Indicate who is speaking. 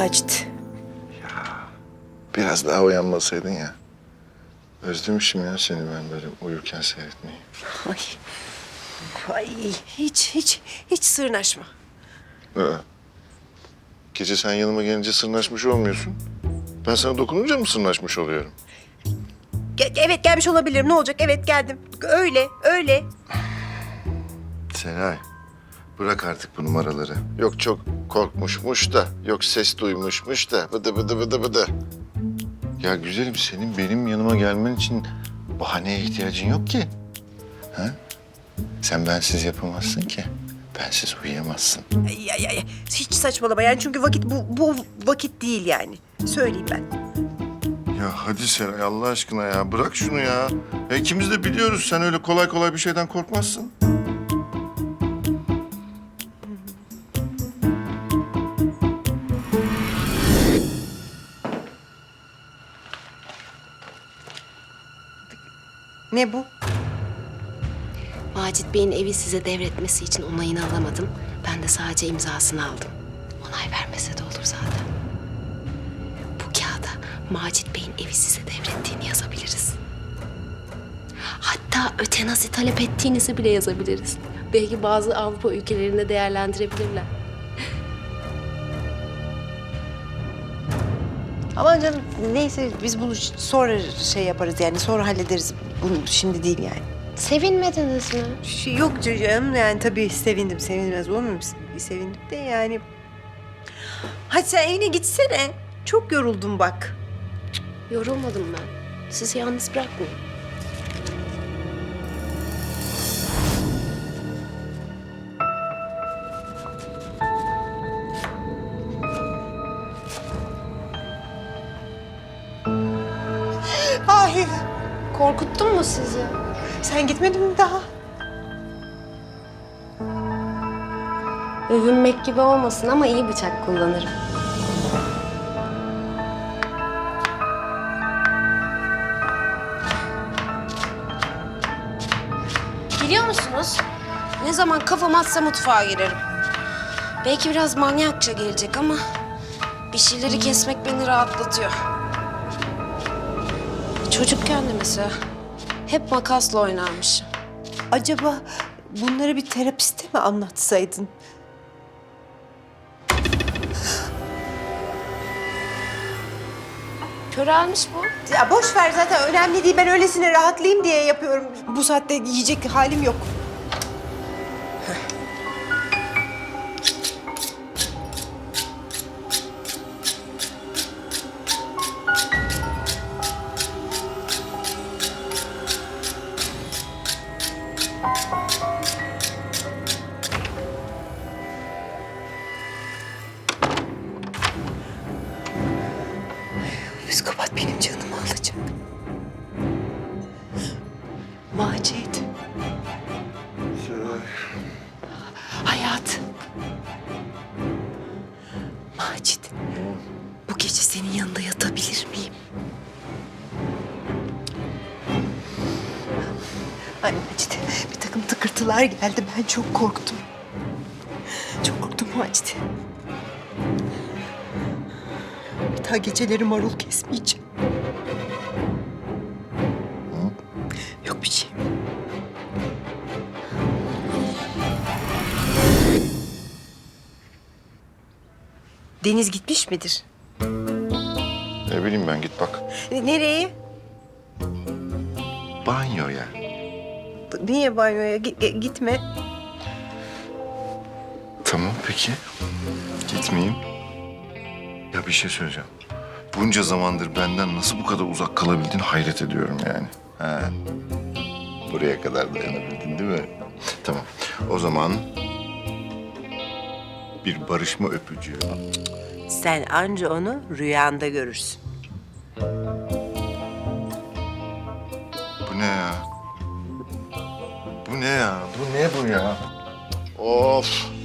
Speaker 1: Macit.
Speaker 2: Biraz daha uyanmasaydın ya. Özlemişim ya seni ben böyle uyurken seyretmeyi.
Speaker 1: Ay. Ay hiç hiç hiç sırnaşma.
Speaker 2: Aa. Gece sen yanıma gelince sırnaşmış olmuyorsun. Ben sana dokununca mı sırnaşmış oluyorum?
Speaker 1: Ge- evet gelmiş olabilirim. Ne olacak? Evet geldim. Öyle öyle.
Speaker 2: Seray, bırak artık bu numaraları. Yok çok korkmuşmuş da, yok ses duymuşmuş da, bıdı bıdı bıdı bıdı. Ya güzelim senin benim yanıma gelmen için bahaneye ihtiyacın yok ki. Ha? Sen bensiz yapamazsın ki. Bensiz uyuyamazsın.
Speaker 1: Ay, ay, ay. Hiç saçmalama yani çünkü vakit bu, bu vakit değil yani. Söyleyeyim ben.
Speaker 2: Ya hadi Seray Allah aşkına ya bırak şunu ya. ya. İkimiz de biliyoruz sen öyle kolay kolay bir şeyden korkmazsın.
Speaker 1: Ne bu?
Speaker 3: Macit Bey'in evi size devretmesi için onayını alamadım. Ben de sadece imzasını aldım. Onay vermese de olur zaten. Bu kağıda Macit Bey'in evi size devrettiğini yazabiliriz. Hatta ötenazi talep ettiğinizi bile yazabiliriz. Belki bazı Avrupa ülkelerinde değerlendirebilirler.
Speaker 1: Aman canım neyse biz bunu sonra şey yaparız yani sonra hallederiz. Bunu şimdi değil yani.
Speaker 3: Sevinmediniz mi?
Speaker 1: Şey yok canım yani tabii sevindim sevinmez olur mu? Sevindim de yani. Hadi sen evine gitsene. Çok yoruldum bak.
Speaker 3: Yorulmadım ben. Sizi yalnız bırakmayayım. Korkuttum mu sizi?
Speaker 1: sen gitmedin mi daha?
Speaker 3: Övünmek gibi olmasın ama iyi bıçak kullanırım. Biliyor musunuz? Ne zaman kafam atsa mutfağa girerim. Belki biraz manyakça gelecek ama bir şeyleri kesmek beni rahatlatıyor. Çocukken de mesela hep makasla oynarmışım.
Speaker 1: Acaba bunları bir terapiste mi anlatsaydın?
Speaker 3: Körelmiş bu.
Speaker 1: Ya boş ver zaten önemli değil. Ben öylesine rahatlayayım diye yapıyorum. Bu saatte yiyecek halim yok. Benim canımı alacak. Macit. Hayat. Macit. Bu gece senin yanında yatabilir miyim? Ay Macit, bir takım tıkırtılar geldi. Ben çok korktum. Çok korktum Macit. Bir daha geceleri marul kesmeyeceğim. Deniz gitmiş midir?
Speaker 2: Ne bileyim ben git bak.
Speaker 1: E, Nereye?
Speaker 2: Banyoya.
Speaker 1: Niye banyoya? Gi- gi- gitme.
Speaker 2: Tamam peki. Gitmeyeyim. Ya bir şey söyleyeceğim. Bunca zamandır benden nasıl bu kadar uzak kalabildin hayret ediyorum yani. Ha. Buraya kadar dayanabildin değil mi? Tamam. O zaman bir barışma öpücüğü.
Speaker 1: Sen anca onu rüyanda görürsün.
Speaker 2: Bu ne ya? Bu ne ya? Bu ne bu ya? Of.